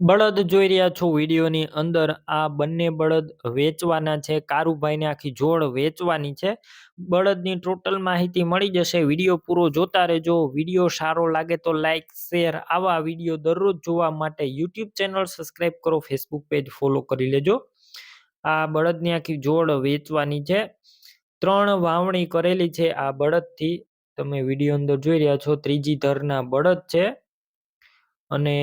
બળદ જોઈ રહ્યા છો વિડીયોની અંદર. આ બંને બળદ વેચવાના છે. કારુભાઈને આખી જોડ વેચવાની છે. બળદની ટોટલ માહિતી મળી જશે. વીડિયો પૂરો જોતા રહેજો. વીડિયો સારો લાગે તો લાઈક, શેર આવા વીડિયો દરરોજ જોવા માટે યુટ્યુબ ચેનલ સબસ્ક્રાઈબ કરો. ફેસબુક પેજ ફોલો કરી લેજો. આ બળદની આખી જોડ વેચવાની છે. ત્રણ વાવણી કરેલી છે આ બળદથી. તમે વીડિયો અંદર જોઈ રહ્યા છો. ત્રીજી ધરના બળદ છે. અને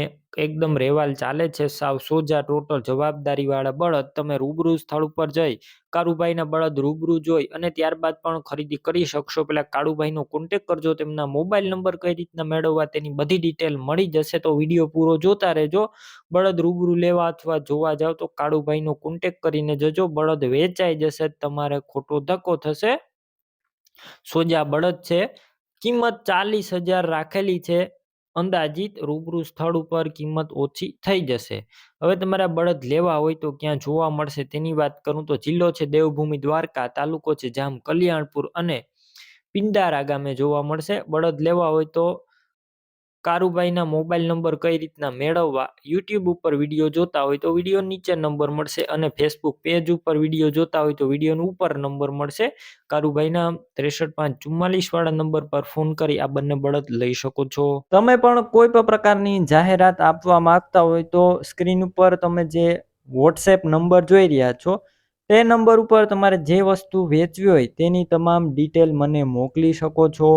એકદમ રેવાલ ચાલે છે. સાવ સોજા ટોટલ જવાબદારી વાળા બળદ તમે રૂબરૂ સ્થળ ઉપર જઈ કાળુભાઈના બળદ રૂબરૂ જોઈ અને ત્યારબાદ પણ ખરીદી કરી શકશો. પેલા કાળુભાઈનો કોન્ટેક કરજો, તેમના મોબાઈલ નંબર કઈ રીતના મેળવવા તેની બધી ડિટેલ મળી જશે તો વીડિયો પૂરો જોતા રહેજો. બળદ રૂબરૂ લેવા અથવા જોવા જાવ તો કાળુભાઈનો કોન્ટેક કરીને જજો. બળદ વેચાઈ જશે, તમારે ખોટો ધક્કો થશે. સોજા બળદ છે. કિંમત ચાલીસ હજાર રાખેલી છે. અંદાજિત રૂબરૂ સ્થળ ઉપર કિંમત ઓછી થઈ જશે. હવે તમારા બળદ લેવા હોય તો ક્યાં જોવા મળશે તેની વાત કરું તો જિલ્લો છે દેવભૂમિ, દ્વારકા, તાલુકો છે જામ કલ્યાણપુર અને પિંડારા ગામે જોવા મળશે. બળદ લેવા હોય તો કારુભાઈના મોબાઈલ નંબર કઈ રીતના મેળવવા યુટ્યુબ ઉપર વીડિયો જોતા હોય તો વીડિયો નીચે નંબર મળશે અને ફેસબુક પેજ ઉપર વીડિયો જોતા હોય તો વિડીયોનો ઉપર નંબર મળશે. કારુભાઈના ત્રેસઠ પાંચ ચુમ્માલીસ વાળા નંબર પર ફોન કરી આ બંને બળદ લઈ શકો છો. તમે પણ કોઈ પણ પ્રકારની જાહેરાત આપવા માંગતા હોય તો સ્ક્રીન ઉપર તમે જે વોટ્સએપ નંબર જોઈ રહ્યા છો, તે નંબર ઉપર તમારે જે વસ્તુ વેચવી હોય તેની તમામ ડિટેલ મને મોકલી શકો છો.